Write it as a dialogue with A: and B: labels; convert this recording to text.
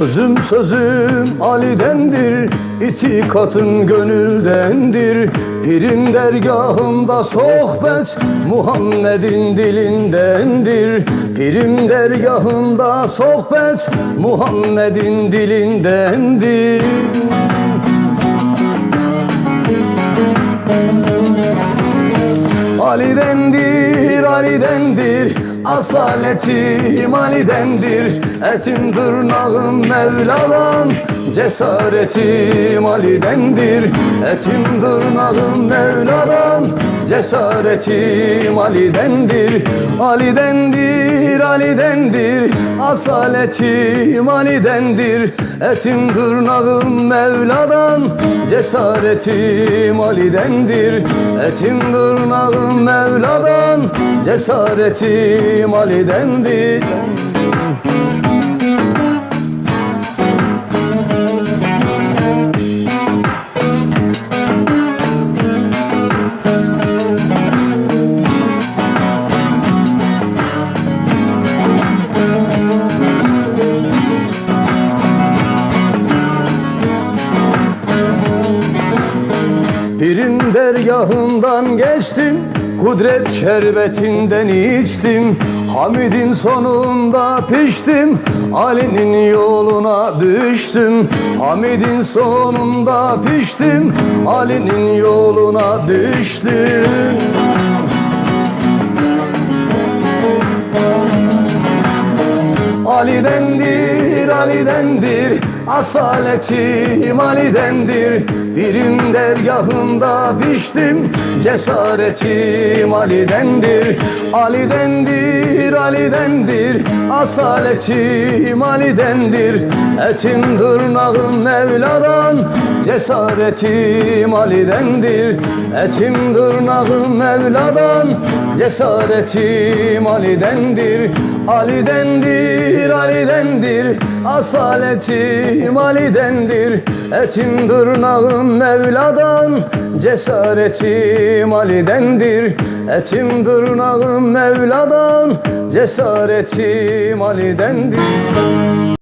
A: Sözüm sözüm Ali'dendir İtikatın gönüldendir. Pirin dergahında sohbet Muhammed'in dilindendir. Pirim dergahında sohbet Muhammed'in dilindendir. Ali'dendir, Ali'dendir Asaletim Ali'dendir Etim tırnağım Mevla'dan. Cesaretim Ali'dendir Etim tırnağım Mevla'dan Cesaretim Ali'dendir Ali'dendir, Ali'dendir. Asaletim Ali'dendir Etim tırnağım Mevla'dan. Cesaretim Ali'dendir Etim tırnağım Mevla'dan. Cesaretim Ali'dendir Birin dergahından geçtim Kudret şerbetinden içtim. Hamid'in sonunda piştim Ali'nin yoluna düştüm. Hamid'in sonunda piştim Ali'nin yoluna düştüm. Ali'dendir, Ali'dendir Asaletim Ali'dendir Birim dergahında piştim Cesaretim Ali'dendir Ali'dendir, Ali'dendir Asaletim Ali'dendir Etim tırnağım Mevla'dan Cesaretim Ali'dendir Etim tırnağım Mevla'dan Cesaretim Ali'dendir Ali'dendir, Ali'dendir Asaletim Ali'dendir. Etim tırnağım Mevla'dan Cesaretim Ali'dendir. Etim tırnağım Mevla'dan Cesaretim Ali'dendir